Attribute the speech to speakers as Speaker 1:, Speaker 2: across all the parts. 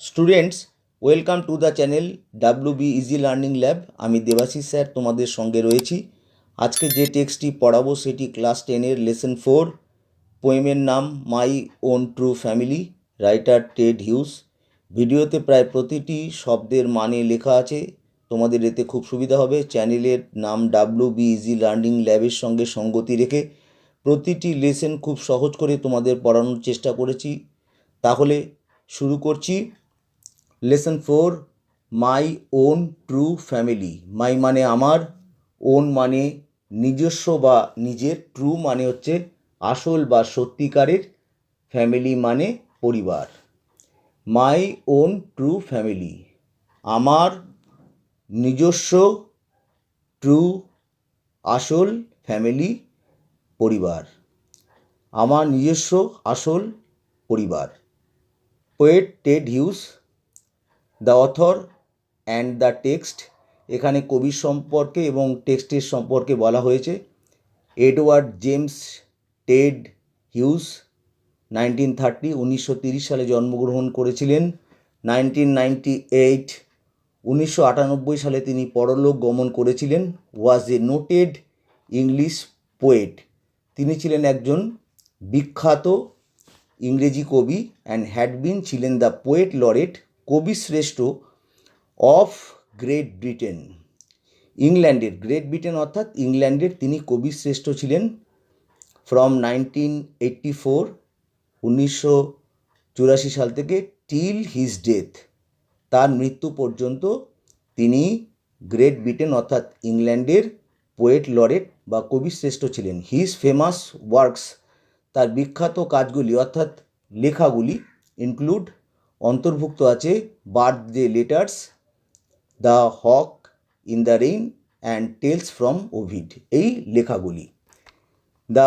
Speaker 1: Students welcome to the channel W B easy learning lab আমি Debashis sir তোমাদের সঙ্গে রয়েছি। আজকে যে টেক্সটটি পড়াবো সেটি ক্লাস টেনের লেসন ফোর পোয়েমের নাম my own true family writer Ted Hughes ভিডিওতে প্রায় প্রতিটি শব্দের মানে লেখা আছে। তোমাদের এতে খুব সুবিধা হবে। চ্যানেলের নাম ডাব্লিউ বি ইজি লার্নিং ল্যাবের সঙ্গে সঙ্গতি রেখে প্রতিটি লেসন খুব সহজ করে তোমাদের পড়ানোর চেষ্টা করেছি। তাহলে শুরু করছি। Lesson four my own true family my মানে আমার ওন মানে নিজস্ব বা নিজের ট্রু মানে হচ্ছে আসল বা সত্যিকারের ফ্যামিলি মানে পরিবার। মাই ওন ট্রু ফ্যামিলি আমার নিজস্ব ট্রু আসল ফ্যামিলি পরিবার। আমার নিজস্ব আসল পরিবার। Poet Ted Hughes the author and the text. এখানে কবির সম্পর্কে এবং টেক্সটের সম্পর্কে বলা হয়েছে। Edward James Ted Hughes nineteen thirty, উনিশশো তিরিশ সালে জন্মগ্রহণ করেছিলেন। নাইনটিন নাইনটি এইট, উনিশশো আটানব্বই সালে তিনি পরলোক গমন করেছিলেন। Was a noted English poet তিনি ছিলেন একজন বিখ্যাত ইংরেজি কবি অ্যান্ড হ্যাডবিন ছিলেন দ্য পোয়েট লরেট কবি শ্রেষ্ঠ অফ গ্রেট ব্রিটেন। ইংল্যান্ডের গ্রেট ব্রিটেন অর্থাৎ ইংল্যান্ডের তিনি কবি শ্রেষ্ঠ ছিলেন ফ্রম নাইনটিন এইট্টি ফোর উনিশশো চুরাশি সাল থেকে টিল হিজ ডেথ তার মৃত্যু পর্যন্ত তিনি গ্রেট ব্রিটেন অর্থাৎ ইংল্যান্ডের পোয়েট লরেট বা কবি শ্রেষ্ঠ ছিলেন। হিজ ফেমাস ওয়ার্কস তার বিখ্যাত কাজগুলি অর্থাৎ লেখাগুলি ইনক্লুড অন্তর্ভুক্ত আছে birthday letters, the hawk, in the rain, and tales from Ovid, এই লেখাগুলি। দ্য,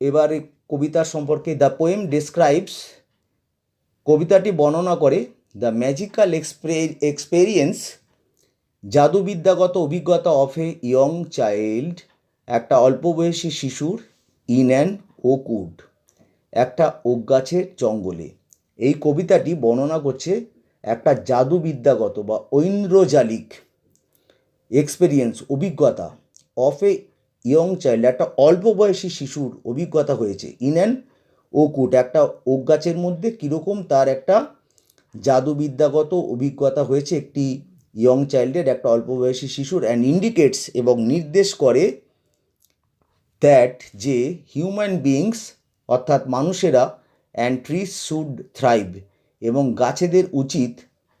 Speaker 1: এবারে কবিতা সম্পর্কে দ্য পোয়েম ডেসক্রাইবস, কবিতাটি বর্ণনা করে দ্য ম্যাজিক্যাল এক্সপে এক্সপেরিয়েন্স, জাদুবিদ্যাগত অভিজ্ঞতা অফ এ ইয়ং চাইল্ড, একটা অল্প বয়সী শিশুর, ইন অ্যান ওকুড একটা ওক গাছের জঙ্গলে। এই কবিতাটি বর্ণনা করছে একটা জাদুবিদ্যাগত বা ঐন্দ্রজালিক এক্সপেরিয়েন্স অভিজ্ঞতা অফ এ ইয়ং চাইল্ড একটা অল্প বয়সী শিশুর অভিজ্ঞতা হয়েছে। ইন অ্যান ওকুট একটা ওক গাছের মধ্যে কীরকম তার একটা জাদুবিদ্যাগত অভিজ্ঞতা হয়েছে একটি ইয়ং চাইল্ডের একটা অল্প বয়সী শিশুর অ্যান্ড ইন্ডিকেটস এবং নির্দেশ করে দ্যাট যে হিউম্যান বিংস অর্থাৎ মানুষেরা অ্যান্ড ট্রিস শুড থ্রাইভ এবং গাছেদের উচিত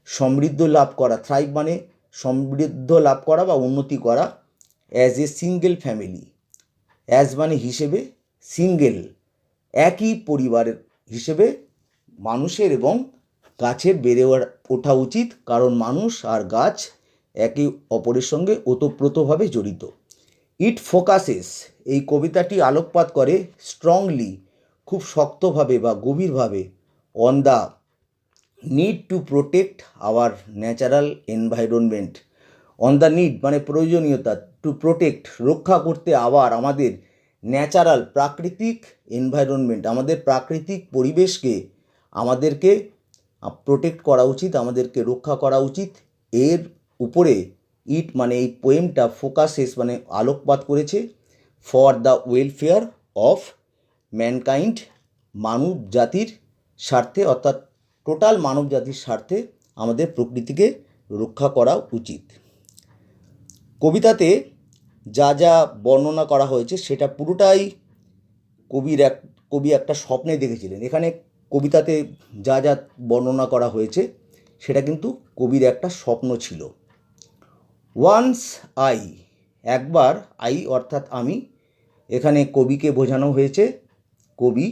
Speaker 1: সমৃদ্ধ লাভ করা। থ্রাইভ মানে সমৃদ্ধ লাভ করা বা উন্নতি করা as a single family as মানে হিসেবে সিঙ্গেল একই পরিবারের হিসেবে মানুষের এবং গাছের বেড়ে ওঠা উচিত। কারণ মানুষ আর গাছ একে অপরের সঙ্গে ওতপ্রোতভাবে জড়িত। ইট ফোকাসেস এই কবিতাটি আলোকপাত করে স্ট্রংলি খুব শক্তভাবে বা গভীরভাবে on the need to protect our natural environment on the need মানে প্রয়োজনীয়তা টু প্রোটেক্ট রক্ষা করতে আবার আমাদের ন্যাচারাল প্রাকৃতিক এনভায়রনমেন্ট আমাদের প্রাকৃতিক পরিবেশকে আমাদেরকে প্রোটেক্ট করা উচিত, আমাদেরকে রক্ষা করা উচিত। এর উপরে ইট মানে এই পোয়েমটা ফোকাসেস মানে আলোকপাত করেছে for the welfare of mankind মানব জাতির স্বার্থে, অর্থাৎ টোটাল মানব জাতির স্বার্থে আমাদের প্রকৃতিকে রক্ষা করা উচিত। কবিতাতে যা যা বর্ণনা করা হয়েছে, সেটা পুরোটাই কবির এক, কবি একটা স্বপ্নে দেখেছিলেন। এখানে কবিতাতে যা যা বর্ণনা করা হয়েছে, সেটা কিন্তু কবির একটা স্বপ্ন ছিল। ওয়ান্স আই একবার আই অর্থাৎ আমি, এখানে কবিকে বোঝানো হয়েছে কবি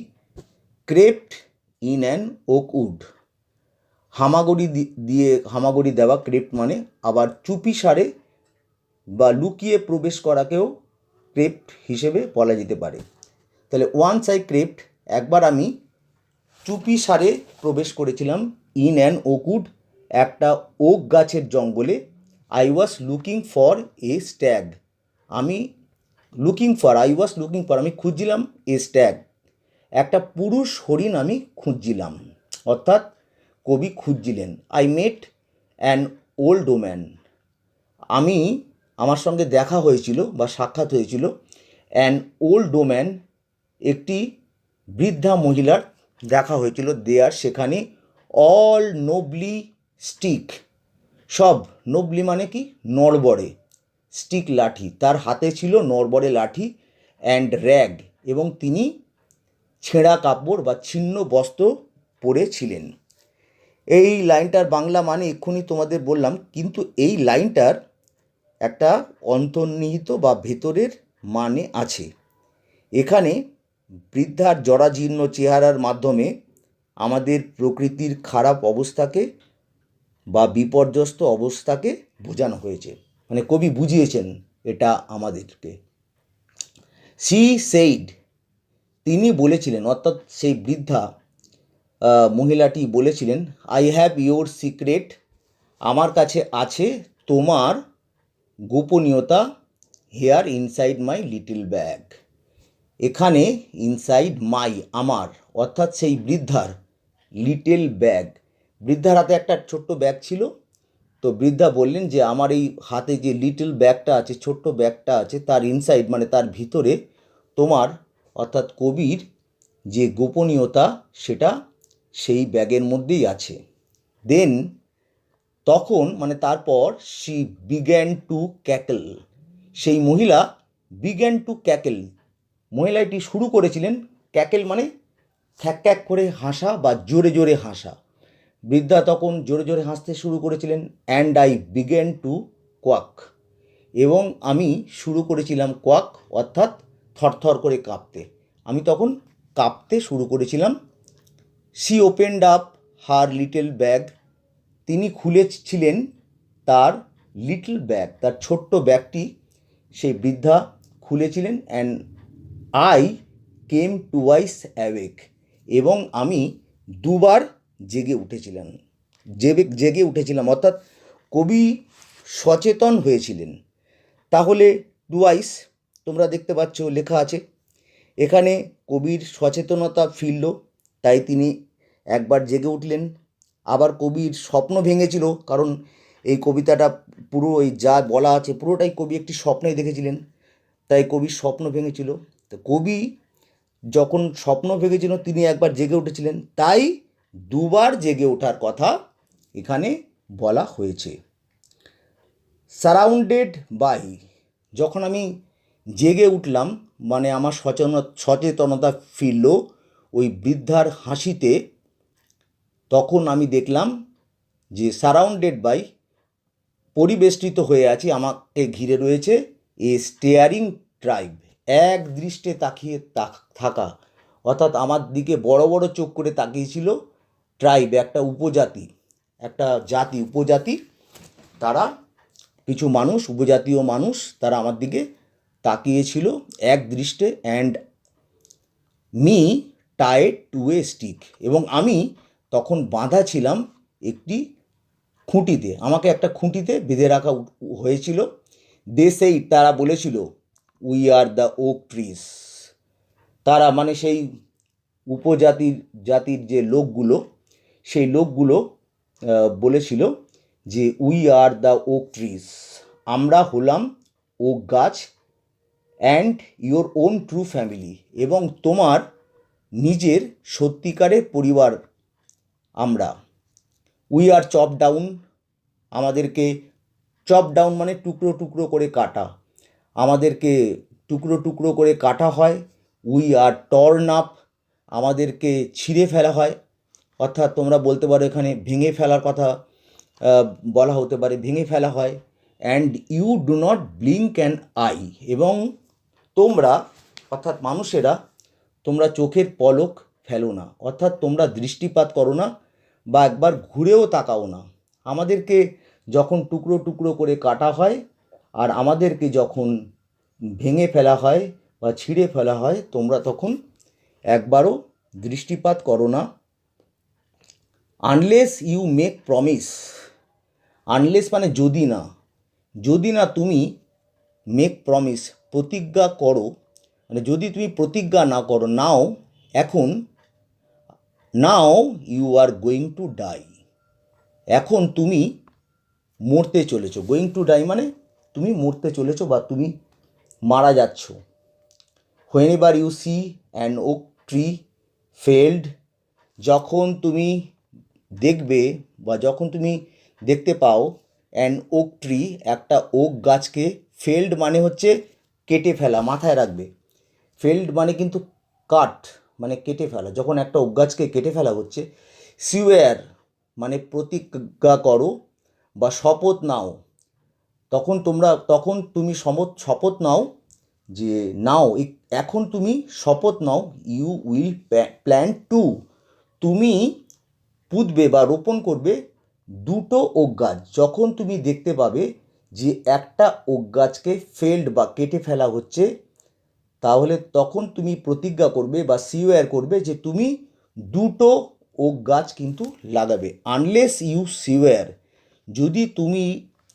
Speaker 1: crept in an oak wood. হামাগুড়ি দিয়ে হামাগুড়ি দেওয়া ক্রেপ্ট মানে আবার চুপি সারে বা লুকিয়ে প্রবেশ করাকেও ক্রেপ্ট হিসেবে বলা যেতে পারে। তাহলে ওয়ান্স আই ক্রেপ্ট একবার আমি চুপি সারে প্রবেশ করেছিলাম ইন অ্যান ওকুড একটা ওক গাছের জঙ্গলে। I was looking for a stag আমি looking for I was looking for আমি খুঁজছিলাম এ স্ট্যাগ একটা পুরুষ হরিণ আমি খুঁজছিলাম। অর্থাৎ কবি খুঁজছিলেন। I met an old woman আমি আমার সঙ্গে দেখা হয়েছিল বা সাক্ষাৎ হয়েছিল। অ্যান ওল্ড ওম্যান একটি বৃদ্ধা মহিলার দেখা হয়েছিল। দেয়ার সেখানে অল নোবলি স্টিক সব নোবলি মানে কি? নড়বড়ে। স্টিক লাঠি। তার হাতে ছিল নড়বড়ে লাঠি অ্যান্ড র্যাগ এবং তিনি ছেঁড়া কাপড় বা ছিন্ন বস্ত্র পরেছিলেন। এই লাইনটার বাংলা মানে এক্ষুনি তোমাদের বললাম, কিন্তু এই লাইনটার একটা অন্তর্নিহিত বা ভেতরের মানে আছে। এখানে বৃদ্ধার জরাজীর্ণ চেহারার মাধ্যমে আমাদের প্রকৃতির খারাপ অবস্থাকে বা বিপর্যস্ত অবস্থাকে বোঝানো হয়েছে। মানে কবি বুঝিয়েছেন এটা আমাদেরকে। সি সেইড তিনি বলেছিলেন, অর্থাৎ সেই বৃদ্ধা মহিলাটি বলেছিলেন আই হ্যাভ ইয়োর সিক্রেট আমার কাছে আছে তোমার গোপনীয়তা here inside my little bag এখানে ইনসাইড মাই আমার, অর্থাৎ সেই বৃদ্ধার লিটল ব্যাগ বৃদ্ধার হাতে একটা ছোট্ট ব্যাগ ছিল। তো বৃদ্ধা বললেন যে, আমার এই হাতে যে লিটল ব্যাগটা আছে, ছোট্ট ব্যাগটা আছে, তার ইনসাইড মানে তার ভিতরে তোমার অর্থাৎ কবির যে গোপনীয়তা সেটা সেই ব্যাগের মধ্যেই আছে। দেন তখন মানে তারপর শি বিগ্যান টু ক্যাকেল সেই মহিলা বিগ্যান টু ক্যাকেল মহিলাটি শুরু করেছিলেন ক্যাকেল মানে খ্যাক খ্যাক করে হাসা বা জোরে জোরে হাসা। বৃদ্ধা তখন জোরে জোরে হাসতে শুরু করেছিলেন and I began to quake এবং আমি শুরু করেছিলাম কোয়াক অর্থাৎ থরথর করে কাঁপতে। আমি তখন কাঁপতে শুরু করেছিলাম। She opened up her little bag তিনি খুলেছিলেন তার লিটল ব্যাগ তার ছোট্ট ব্যাগটি। সেই বৃদ্ধা খুলেছিলেন and I came to wide awake এবং আমি দুবার জেগে উঠেছিলাম। জেগে জেগে উঠেছিলাম। অর্থাৎ কবি সচেতন হয়েছিলেন। তাহলে টুয়াইস তোমরা দেখতে পাচ্ছ লেখা আছে। এখানে কবির সচেতনতা ফিরল, তাই তিনি একবার জেগে উঠলেন। আবার কবির স্বপ্ন ভেঙেছিল, কারণ এই কবিতাটা পুরো এই যা বলা আছে, পুরোটাই কবি একটি স্বপ্নে দেখেছিলেন, তাই কবির স্বপ্ন ভেঙেছিল। তো কবি যখন স্বপ্ন ভেঙেছিল, তিনি একবার জেগে উঠেছিলেন, তাই দুবার জেগে ওঠার কথা এখানে বলা হয়েছে। সারাউন্ডেড বাই, যখন আমি জেগে উঠলাম মানে আমার সচেতন, সচেতনতা ফিরল। ওই বৃদ্ধার হাসিতে তখন আমি দেখলাম যে সারাউন্ডেড বাই পরিবেষ্টিত হয়ে আছি, আমাকে ঘিরে রয়েছে এ স্টেয়ারিং ট্রাইব এক দৃষ্টে তাকিয়ে তাক- থাকা, অর্থাৎ আমার দিকে বড় বড় চোখ করে তাকিয়েছিল ট্রাইব একটা উপজাতি, একটা জাতি, উপজাতি, তারা কিছু মানুষ, উপজাতীয় মানুষ, তারা আমার দিকে তাকিয়েছিল এক দৃষ্টে and me tied to a stick এবং আমি তখন বাঁধা ছিলাম একটি খুঁটিতে। আমাকে একটা খুঁটিতে বেঁধে রাখা হয়েছিল। দেশেই তারা বলেছিল we are the oak trees তারা মানে সেই উপজাতির, জাতির যে লোকগুলো, সেই লোকগুলো বলেছিল যে we are the oak trees আমরা হলাম ওক গাছ and your own true family এবং তোমার নিজের সত্যিকারের পরিবার আমরা। উই আর চপ ডাউন আমাদেরকে চপ ডাউন মানে টুকরো টুকরো করে কাটা। আমাদেরকে টুকরো টুকরো করে কাটা হয় উই আর টর্ন আপ আমাদেরকে ছিঁড়ে ফেলা হয়। অর্থাৎ তোমরা বলতে পারো এখানে ভেঙে ফেলার কথা বলা হতে পারে ভেঙে ফেলা হয়। And you do not blink an eye এবং তোমরা, অর্থাৎ মানুষেরা, তোমরা চোখের পলক ফেলো না। অর্থাৎ তোমরা দৃষ্টিপাত করো না বা একবার ঘুরেও তাকাও না। আমাদেরকে যখন টুকরো টুকরো করে কাটা হয় আর আমাদেরকে যখন ভেঙে ফেলা হয় বা ছিঁড়ে ফেলা হয়, তোমরা তখন একবারও দৃষ্টিপাত করো না। Unless you make promise unless মানে যদি না। যদি না তুমি মেক প্রমিস প্রতিজ্ঞা করো মানে যদি তুমি প্রতিজ্ঞা না করো, নাও, এখন, now you are going to die এখন তুমি মরতে চলেছো। গোয়িং টু ডাই মানে তুমি মরতে চলেছো বা তুমি মারা যাচ্ছ। Whenever you see an oak tree felled যখন তুমি দেখবে বা যখন তুমি দেখতে পাও অ্যান ওক ট্রি একটা ওক গাছকে ফেল্ড মানে হচ্ছে কেটে ফেলা, মাথায় রাখবে। ফেল্ড মানে কিন্তু কাট মানে কেটে ফেলা। যখন একটা গাছকে কেটে ফেলা হচ্ছে সিওয়ার মানে প্রতিজ্ঞা করো বা শপথ নাও। তখন তোমরা, তখন তুমি সমত, শপথ নাও যে, নাও এখন তুমি শপথ নাও, ইউ উইল প্ল্যান টু। তুমি পুঁতবে বা রোপণ করবে দুটো গাছ। যখন তুমি দেখতে পাবে যে একটা ওক গাছকে ফেল্ড বা কেটে ফেলা হচ্ছে, তাহলে তখন তুমি প্রতিজ্ঞা করবে বা সিওয়ার করবে যে তুমি দুটো ওক গাছ কিন্তু লাগাবে আনলেস ইউ সিওয়ার যদি তুমি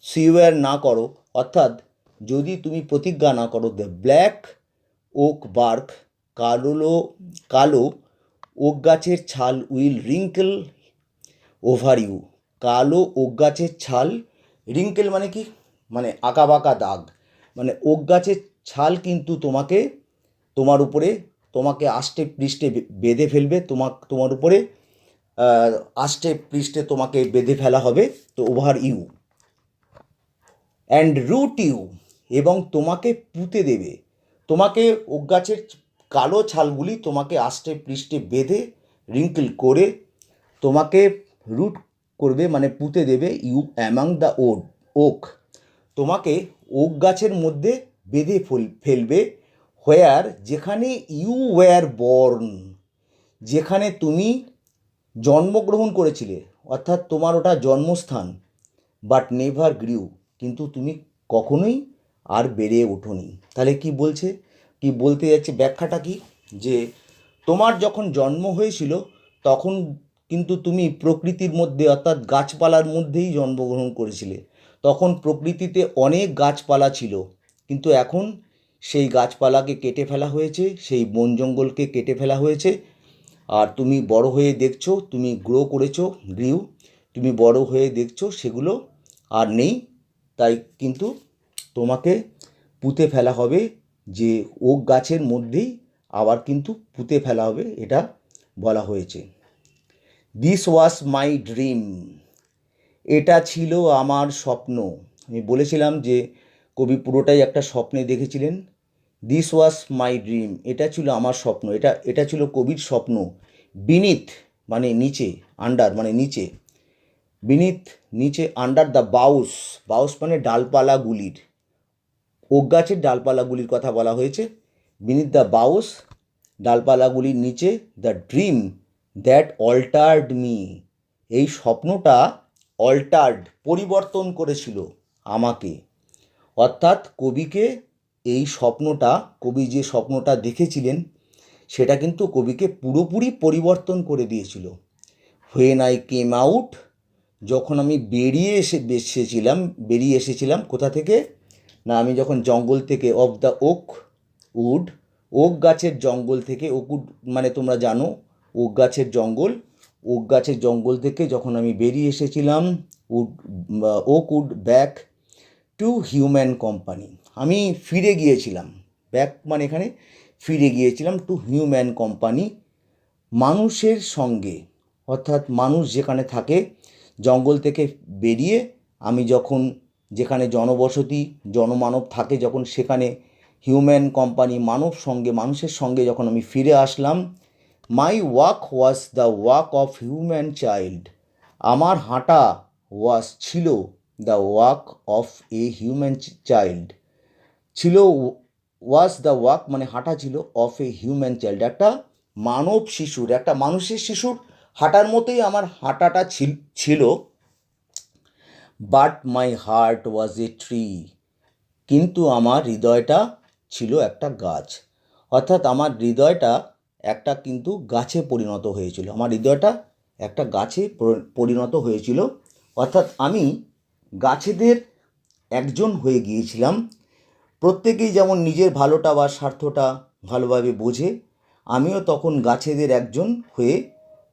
Speaker 1: সিওয়ার না করো, অর্থাৎ যদি তুমি প্রতিজ্ঞা না করো দ্য ব্ল্যাক ওক বার্ক কালো কালো ওক গাছের ছাল উইল রিঙ্কেল ওভার ইউ কালো ওক গাছের ছাল রিঙ্কেল মানে কি? মানে আঁকা বাঁকা দাগ। মানে ওক গাছের ছাল কিন্তু তোমাকে, তোমার উপরে, তোমাকে আষ্টে পৃষ্ঠে বেঁধে ফেলবে। তোমাক, তোমার উপরে আষ্টে পৃষ্ঠে তোমাকে বেঁধে ফেলা হবে। তো over you. And root you. এবং তোমাকে পুঁতে দেবে। তোমাকে ওক গাছের কালো ছালগুলি তোমাকে আষ্টে পৃষ্ঠে বেঁধে, রিঙ্কেল করে তোমাকে রুট করবে মানে পুঁতে দেবে you among the wood, oak. তোমাকে ওক গাছের মধ্যে বেঁধে ফেল- ফেলবে। হোয়ার যেখানে ইউ ওয়ার বর্ন যেখানে তুমি জন্মগ্রহণ করেছিলে। অর্থাৎ তোমার ওটা জন্মস্থান। বাট নেভার গ্রিউ কিন্তু তুমি কখনোই আর বেড়ে ওঠোনি। তাহলে কি বলছে? কি বলতে যাচ্ছে ব্যাখ্যাটা কি? যে তোমার যখন জন্ম হয়েছিল, তখন কিন্তু তুমি প্রকৃতির মধ্যে অর্থাৎ গাছপালার মধ্যেই জন্মগ্রহণ করেছিলে। তখন প্রকৃতিতে অনেক গাছপালা ছিল। কিন্তু এখন সেই গাছপালাকে কেটে ফেলা হয়েছে, সেই বন জঙ্গলকে কেটে ফেলা হয়েছে। আর তুমি বড় হয়ে দেখছ, তুমি গ্রো করেছ গ্রিউ তুমি বড় হয়ে দেখছ সেগুলো আর নেই। তাই কিন্তু তোমাকে পুঁতে ফেলা হবে যে ওক গাছের মধ্যেই আবার কিন্তু পুঁতে ফেলা হবে, এটা বলা হয়েছে। দিস ওয়াজ মাই ড্রিম এটা ছিল আমার স্বপ্ন। আমি বলেছিলাম যে কবি পুরোটাই একটা স্বপ্নে দেখেছিলেন। দিস ওয়াজ মাই ড্রিম এটা ছিল আমার স্বপ্ন। এটা এটা ছিল কবির স্বপ্ন। বিনিত মানে নিচে আন্ডার মানে নিচে। বিনিত নিচে আন্ডার দ্য বাউস বাউস মানে ডালপালাগুলির। ওক গাছের ডালপালাগুলির কথা বলা হয়েছে। বিনিত দ্য বাউস ডালপালাগুলির নিচে the dream that altered me এই স্বপ্নটা অল্টার্ড পরিবর্তন করেছিল আমাকে। অর্থাৎ কবিকে এই স্বপ্নটা, কবি যে স্বপ্নটা দেখেছিলেন, সেটা কিন্তু কবিকে পুরোপুরি পরিবর্তন করে দিয়েছিল। হোয়েন আই কেম আউট যখন আমি বেরিয়ে এসে এসেছিলাম বেরিয়ে এসেছিলাম, কোথা থেকে? না, আমি যখন জঙ্গল থেকে of the oak wood oak গাছের জঙ্গল থেকে ওক উড মানে তোমরা জানো ওক গাছের জঙ্গল। ওক গাছের জঙ্গল থেকে যখন আমি বেরিয়ে এসেছিলাম, wood oak wood back to human company. আমি ফিরে গিয়েছিলাম। ব্যাক মানে এখানে ফিরে গিয়েছিলাম টু হিউম্যান কোম্পানি। মানুষের সঙ্গে, অর্থাৎ মানুষ যেখানে থাকে, জঙ্গল থেকে বেরিয়ে আমি যখন যেখানে জনবসতি, জনমানব থাকে যখন সেখানে, হিউম্যান কোম্পানি মানব সঙ্গে, মানুষের সঙ্গে যখন আমি ফিরে আসলাম my walk was the walk of human child আমার হাঁটা ওয়াজ ছিল the walk of a human child ছিল ওয়াজ দ্য ওয়াক মানে হাঁটা ছিল অফ এ হিউম্যান চাইল্ড একটা মানব শিশুর, একটা মানুষের শিশুর হাঁটার মতোই আমার হাঁটাটা ছিল- but my heart was a tree কিন্তু আমার হৃদয়টা ছিল একটা গাছ। অর্থাৎ আমার হৃদয়টা একটা কিন্তু গাছে পরিণত হয়েছিল। আমার হৃদয়টা একটা গাছে পরিণত হয়েছিল। অর্থাৎ আমি গাছেদের একজন হয়ে গিয়েছিলাম। প্রত্যেকেই যেমন নিজের ভালোটা বা স্বার্থটা ভালোভাবে বোঝে, আমিও তখন গাছেদের একজন হয়ে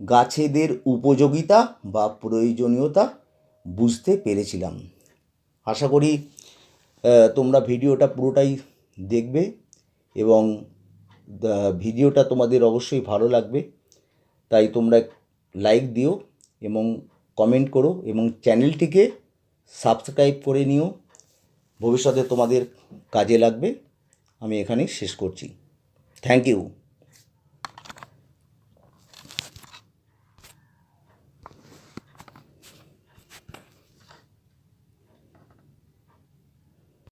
Speaker 1: গাছেদের উপযোগিতা বা প্রয়োজনীয়তা বুঝতে পেরেছিলাম। আশা করি তোমরা ভিডিওটা পুরোটাই দেখবে এবং ভিডিওটা তোমাদের অবশ্যই ভালো লাগবে। তাই তোমরা লাইক দিও এবং কমেন্ট করো এবং চ্যানেলটিকে সাবস্ক্রাইব করে নিও। ভবিষ্যতে তোমাদের কাজে লাগবে। আমি এখানেই শেষ করছি। Thank you